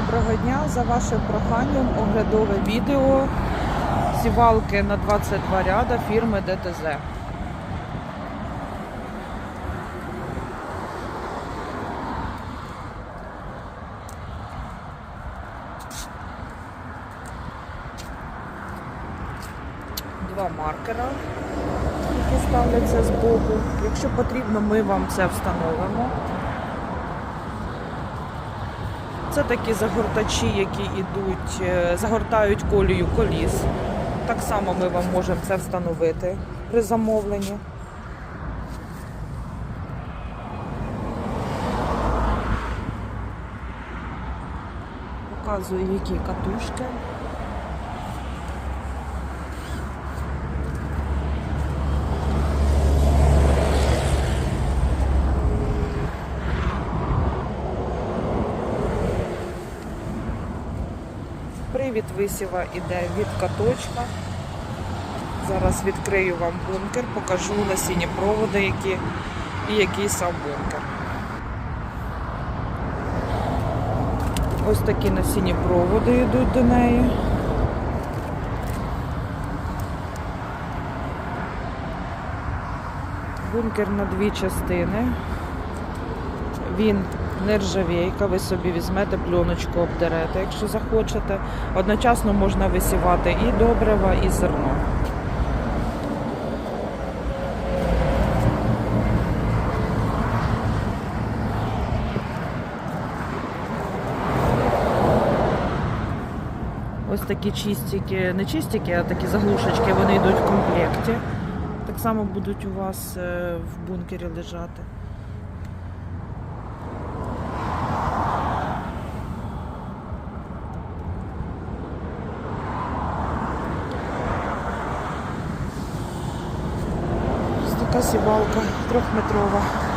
доброго дня. За вашим проханням оглядове відео сівалки на 22 ряда фірми ДТЗ. Два маркера, які ставляться з боку. Якщо потрібно, ми вам це встановимо. Це такі загортачі, які йдуть, е, загортають колію коліс. Так само ми вам можемо це встановити при замовленні. Показую, які катушки. Привід висіва іде від каточка. Зараз відкрию вам бункер, покажу насінні проводи, які і який сам бункер. Ось такі насінні проводи йдуть до неї. Бункер на дві частини. Він нержавійка, ви собі візьмете пленочку, обдерете, якщо захочете. Одночасно можна висівати і добрива, і зерно. Ось такі чистики, не чистики, а такі заглушечки, вони йдуть в комплекті. Так само будуть у вас е, в бункері лежати. Ось така сівалка трьохметрова.